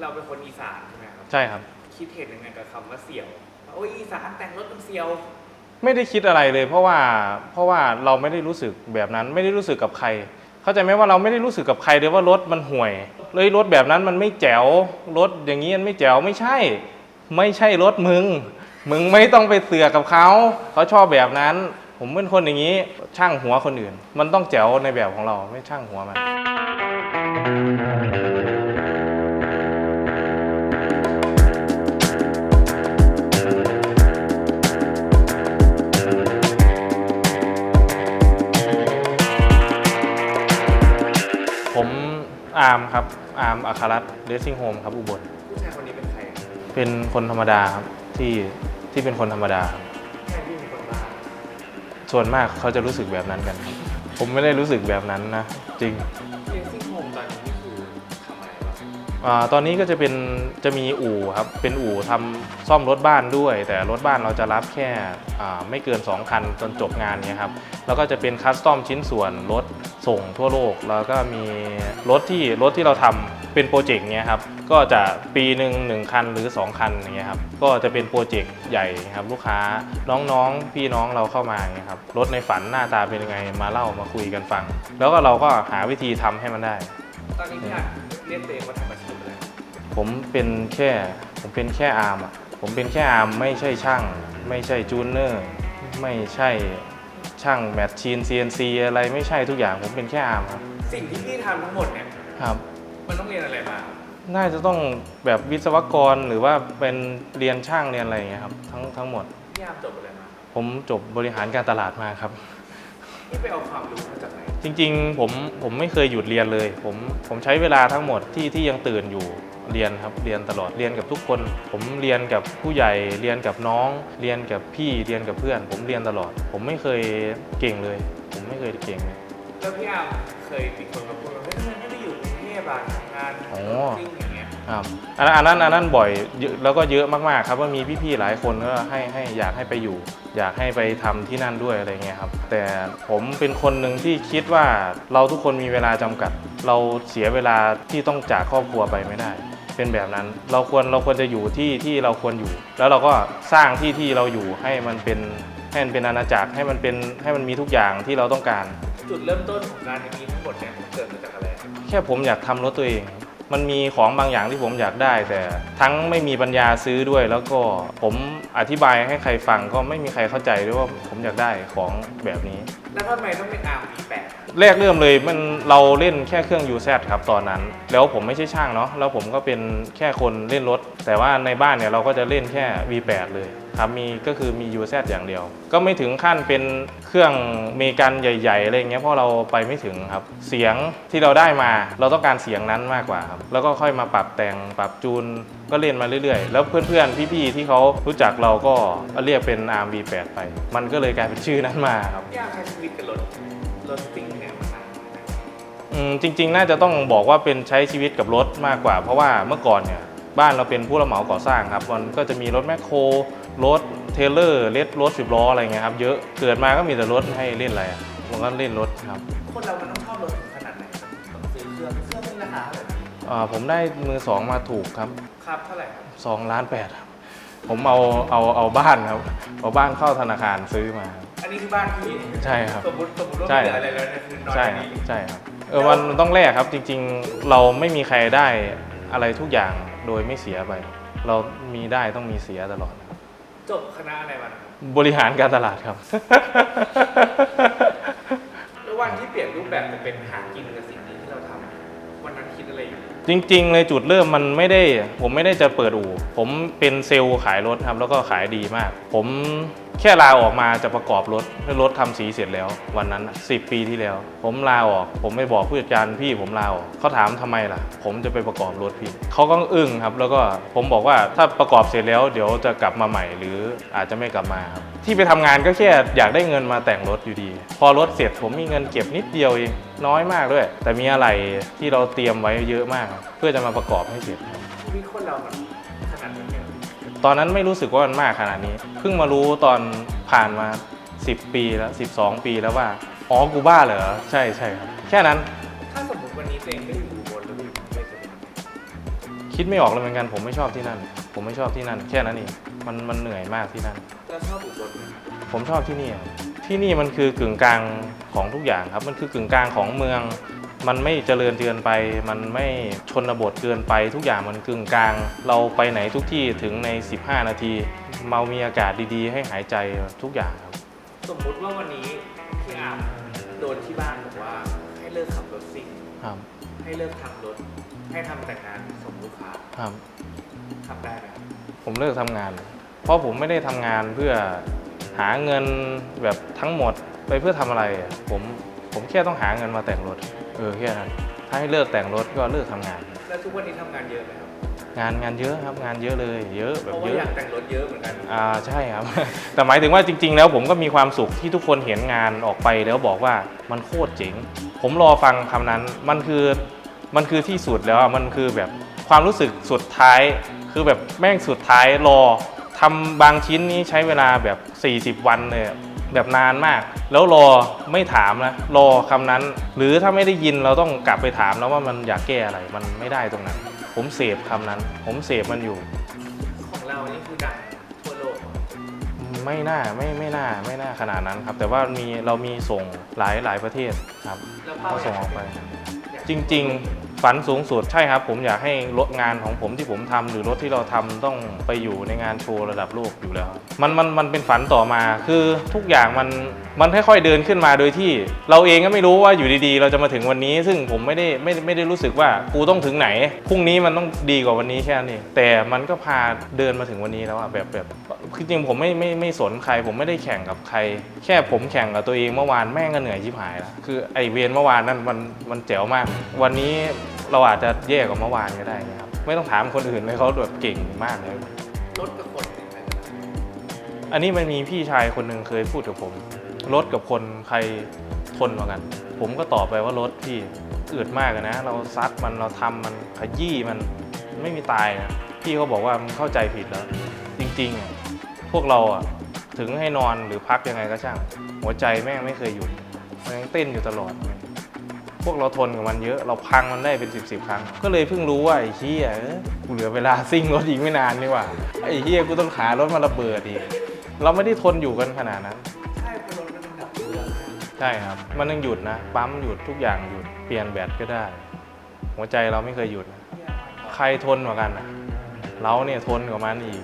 เราเป็นคนอีสานใช่ไหมครับ ใช่ครับ คิดเห็นยังไงกับคำว่าเสี่ยวโอ้ยอีสานแต่งรถมันเสี่ยว ไม่ได้คิดอะไรเลย เพราะว่าเพราะว่าเราไม่ได้รู้สึกแบบนั้นไม่ได้รู้สึกกับใคร เข้าใจไหมว่าเราไม่ได้รู้สึกกับใครเลยว่ารถมันห่วย เลยรถแบบนั้นมันไม่แจ๋วรถอย่างนี้มันไม่แจ๋วไม่ใช่ ไม่ใช่รถมึง มึงไม่ต้องไปเสือกกับเขาเขาชอบแบบนั้น ผมเป็นคนอย่างนี้ช่างหัวคนอื่น มันต้องแจ๋วในแบบของเราไม่ช่างหัวมันาร์มครับ อาร์มอัครรัตน์เดซซิ่งโฮมครับอุบล ผู้ชายคนนี้เป็นใครเป็นคนธรรมดาครับที่ที่เป็นคนธรรมดาครับแค่ที่มีคนมาส่วนมากเขาจะรู้สึกแบบนั้นกันครับผมไม่ได้รู้สึกแบบนั้นนะ จริง ตอนนี้ก็จะเป็นจะมีอู่ครับเป็นอู่ทำซ่อมรถบ้านด้วย แต่รถบ้านเราจะรับแค่ไม่เกิน 2 คันจนจบงานเนี้ยครับแล้วก็จะเป็นคัสตอมชิ้นส่วนรถส่งทั่วโลก แล้วก็มีรถที่รถที่เราทำเป็นโปรเจกต์เนี้ยครับก็จะปีหนึ่งหนึ่งคันหรือ 2 คันอย่างเงี้ยครับก็จะเป็นโปรเจกต์ใหญ่ครับลูกค้าน้องๆ พี่น้องเราเข้ามาอย่างเงี้ยครับรถในฝันหน้าตาเป็นยังไงมาเล่ามาคุยกันฟัง แล้วก็เราก็หาวิธีทำให้มันได้ ตอนนี้พี่อะเรียกตัวเองว่าทำอาชีพอ ผมเป็นแค่ผมเป็นแค่อาร์มอะผมเป็นแค่อาร์มไม่ใช่ช่าง ไม่ใช่จูนเนอร์ไม่ใช่ช่างแมชชีน CNC อะไรไม่ใช่ทุกอย่างผมเป็นแค่อาร์มครับสิ่งที่พี่ทำทั้งหมดเนี่ยครับ มันต้องเรียนอะไรมา น่าจะต้องแบบวิศวกรหรือว่าเป็นเรียนช่างเรียนอะไรอย่างเงี้ยครับทั้งทั้งหมด พี่อาร์มจบอะไรมา ผมจบบริหารการตลาดมาครับ พี่ไปเอาความรู้มาจากไหน จริงๆผมผมไม่เคยหยุดเรียนเลย ผมผมใช้เวลาทั้งหมดที่ที่ยังตื่นอยู่เรียนครับเรียนตลอดเรียนกับทุกคน ผมเรียนกับผู้ใหญ่เรียนกับน้อง เรียนกับพี่เรียนกับเพื่อน ผมเรียนตลอด ผมไม่เคยเก่งเลย ผมไม่เคยเก่งเลย แล้วพี่อาร์มเคยมีคนมาพูดว่าเฮ้ยทำไมไม่ไปอยู่กรุงเทพอะทำงานอ๋อ ซิ่งอย่างเงี้ย ครับอันนั้นอันนั้นอันนั้นบ่อยเยอะแล้วก็เยอะมากๆครับว่ามีพี่ๆหลายคนก็ให้ให้อยากให้ไปอยู่ อยากให้ไปทำที่นั่นด้วยอะไรเงี้ยครับแต่ผมเป็นคนหนึ่งที่คิดว่าเราทุกคนมีเวลาจำกัด เราเสียเวลาที่ต้องจากครอบครัวไปไม่ได้ เป็นแบบนั้นเราควรเราควรจะอยู่ที่ที่เราควรอยู่ แล้วเราก็สร้างที่ที่เราอยู่ให้มันเป็นให้มันเป็นอาณาจักรให้มันเป็นให้มันมีทุกอย่างที่เราต้องการ จุดเริ่มต้นของการมีทั้งหมดเนี่ยมันเกิดมาจากอะไร แค่ผมอยากทำรถตัวเอง มันมีของบางอย่างที่ผมอยากได้ แต่ทั้งไม่มีปัญญาซื้อด้วย แล้วก็ผมอธิบายให้ใครฟังก็ไม่มีใครเข้าใจด้วยว่าผมอยากได้ของแบบนี้ แล้วทำไมต้องเป็นอาร์ม V8 แรกเริ่มเลยมันเราเล่นแค่เครื่อง u z ครับตอนนั้น แล้วผมไม่ใช่ช่างเนาะแล้วผมก็เป็นแค่คนเล่นรถ แต่ว่าในบ้านเนี่ยเราก็จะเล่นแค่ V8 เลย ครับมีก็คือมี u z อย่างเดียว ก็ไม่ถึงขั้นเป็นเครื่องเมกันใหญ่ๆอะไรอย่างเงี้ยเพราะเราไปไม่ถึงครับ เสียงที่เราได้มาเราต้องการเสียงนั้นมากกว่าครับแล้วก็ค่อยมาปรับแต่งปรับจูนก็เล่นมาเรื่อยๆ แล้วเพื่อนๆ พี่ๆ ที่เขารู้จักเราก็เรียกเป็น ARM V8 ไป มันก็เลยกลายเป็นชื่อนั้นมาครับพี่อาร์มใช้ชีวิตกับรถรถซิ่งเนี่ยมานานไหมอืมจริง ๆ น่าจะต้องบอกว่าเป็นใช้ชีวิตกับรถมากกว่า เพราะว่าเมื่อก่อนเนี่ย บ้านเราเป็นผู้รับเหมาก่อสร้างครับมันก็จะมีรถแมคโครรถเทรลเลอร์รถรถสิบล้ออะไรเงี้ยครับเยอะเกิดมาก็มีแต่รถให้เล่นอะไรอะผมก็เล่นรถครับคนเรามันต้องชอบรถถึงขนาดไหนต้องซื้อเครื่องเครื่องนึงราคาเท่าไหร่อ่าผมได้มือสองมาถูกครับครับเท่าไหร่ครับสองล้านแปดครับผมเอาเอาเอาบ้านครับเอาบ้านเข้าธนาคารซื้อมาครับอันนี้คือบ้านพี่ใช่ครับสมมติสมมติว่าใช่ไม่เหลืออะไรแล้วเนี่ยคือนอนใช่ในครับนี้ใช่ครับเออมันมันต้องแลกครับจริง ๆ เราไม่มีใครได้อะไรทุกอย่าง โดยไม่เสียไป เรามีได้ต้องมีเสียตลอดครับจบคณะอะไรมานะครับบริหารการตลาดครับ แล้ววันที่เปลี่ยนรูปแบบจะเป็นหากินกับสิ่งนี้ที่เราทำ วันนั้นคิดอะไรอยู่จริง ๆ เลยจุดเริ่มมันไม่ได้ ผมไม่ได้จะเปิดอู่ ผมเป็นเซลล์ขายรถครับ แล้วก็ขายดีมาก ผมแค่ลาออกมาจะประกอบรถรถทำสีเสร็จแล้ว วันนั้นสิบปีที่แล้ว ผมลาออก ผมไม่บอกผู้จัดการพี่ผมลาออกเขาถามทำไมล่ะ ผมจะไปประกอบรถพี่เขาก็อึ้งครับ แล้วก็ผมบอกว่าถ้าประกอบเสร็จแล้วเดี๋ยวจะกลับมาใหม่ หรืออาจจะไม่กลับมาครับที่ไปทำงานก็แค่อยากได้เงินมาแต่งรถอยู่ดี พอรถเสร็จผมมีเงินเก็บนิดเดียวเอง น้อยมากด้วย แต่มีอะไรที่เราเตรียมไว้เยอะมากครับเพื่อจะมาประกอบให้เสร็จครับชีวิตคนเรามันขนาดนั้นเนี่ยตอนนั้นไม่รู้สึกว่ามันมากขนาดนี้ เพิ่งมารู้ตอนผ่านมา 10 ปีแล้ว 12 ปีแล้วว่า อ๋อ กูบ้าเหรอ ใช่ใช่ครับ แค่นั้น ถ้าสมมติวันนี้ตัวเองไม่อยู่อุบนแล้วอยู่กรุงเทพจะเป็นยังไงคคิดไม่ออกเลยเหมือนกัน ผมไม่ชอบที่นั่น ผมไม่ชอบที่นั่น แค่นั้นเองมันมันเหนื่อยมากที่นั่น แล้วชอบอุบลไหมครับผมชอบที่นี่ครับที่นี่มันคือกึ่งกลางของทุกอย่างครับ มันคือกึ่งกลางของเมือง มันไม่เจริญเกินไป มันไม่ชนบทเกินไป ทุกอย่างมันกึ่งกลาง เราไปไหนทุกที่ถึงใน 15 นาที เมามีอากาศดีๆ ให้หายใจทุกอย่างครับ สมมุติว่าวันนี้พี่อาร์มโดนที่บ้านบอกว่าให้เลิกขับรถซิ่ง ครับให้เลิกทำรถ ให้ทำแต่งานส่งลูกค้า ครับ ทำได้ไหมครับผมเลิกทำงาน เพราะผมไม่ได้ทำงานเพื่อหาเงินแบบทั้งหมดไปเพื่อทำอะไรอะผมผมแค่ต้องหาเงินมาแต่งรถ เออแค่นั้นถ้าให้เลิกแต่งรถก็เลิกทำงาน แล้วทุกวันนี้ทำงานเยอะไหมครับงานงานเยอะครับงานเยอะเลย เยอะแบเพบราะเยว่าอะ อยากแต่งรถเยอะเหมือนกัน อ่าใช่ครับ แต่หมายถึงว่าจริง ๆ แล้วผมก็มีความสุขที่ทุกคนเห็นงานออกไปแล้วบอกว่ามันโคตรเจ๋ง ผมรอฟังคำนั้นมันคือมันคือที่สุดแล้วอะมันคือแบบความรู้สึกสุดท้าย คือแบบแม่งสุดท้ายรอทำบางชิ้นนี้ใช้เวลาแบบ 40 วันเลยอะแบบนานมาก แล้วรอไม่ถามนะรอคำนั้น หรือถ้าไม่ได้ยินเราต้องกลับไปถามแล้วว่ามันอยากแก้อะไรมันไม่ได้ตรงนั้น ผมเสพคำนั้น ผมเสพมันอยู่ ของเรานี่คือดังทั่วโลกเหรอไม่น่าไม่ไม่น่าไม่น่าขนาดนั้นครับ แต่ว่ามีเรามีส่งหลายหลายประเทศครับแล้วเป้าก็ส่งออกไปอยากจริง ๆ ฝันสูงสุดใช่ครับ ผมอยากให้รถงานของผมที่ผมทำหรือรถที่เราทำต้องไปอยู่ในงานโชว์ระดับโลกอยู่แล้วครับมันมันมันเป็นฝันต่อมาคือทุกอย่างมันมันค่อยๆเดินขึ้นมาโดยที่ เราเองก็ไม่รู้ว่าอยู่ดีๆ เราจะมาถึงวันนี้ ซึ่งผมไม่ได้ไม่ไม่ได้รู้สึกว่ากูต้องถึงไหนพรุ่งนี้มันต้องดีกว่าวันนี้แค่นั้แต่มันก็พาเดินมาถึงวันนี้แล้วอะแบบแบบคือจริงๆผมไม่ไม่ไม่สนใคร ผมไม่ได้แข่งกับใคร แค่ผมแข่งกับตัวเองเมื่อวานแม่งก็เหนื่อยชิบหายแล้วคือไอเวียนเมื่อวานนั่นมันมันเจ๋วมาก วันนี้ เราอาจจะแย่กว่าเมื่อวานก็ได้นะครับไม่ต้องถามคนอื่นเลยเขาแบบเก่งมากเลย รถกับคนเป็นไงบ้างอันนี้มันมีพี่ชายคนหนึ่งเคยพูดกับผม รถกับคนใครทนกว่ากัน ผมก็ตอบไปว่ารถพี่อืดมากนะ เราซัดมันเราทำมันขยี้มันไม่มีตายนะพี่เขาบอกว่ามันเข้าใจผิดแล้ว จริงๆอะพวกเราอะถึงให้นอนหรือพักยังไงก็ช่าง หัวใจแม่งไม่เคยหยุดมันยังเต้นอยู่ตลอด วกเราทนกับมันเยอะเราพังมันได้เป็นสิบสิบครั้ง ก็เลยเพิ่งรู้ว่าไอ้เฮียกูเหลือเวลาซิ่งรถอีกไม่นานนี่หว่าไอ้เฮียกูต้องหารถมาระเบิดอีกเราไม่ได้ทนอยู่กันขนาดนั้น ใช่เพราะรถมันดับเบื่อใช่ครับ มันต้องหยุดนะ ปั๊มหยุดทุกอย่างหยุด เปลี่ยนแบตก็ได้ หัวใจเราไม่เคยหยุด ใครทนกว่ากันนะเราเนี่ยทนกว่ามันอีก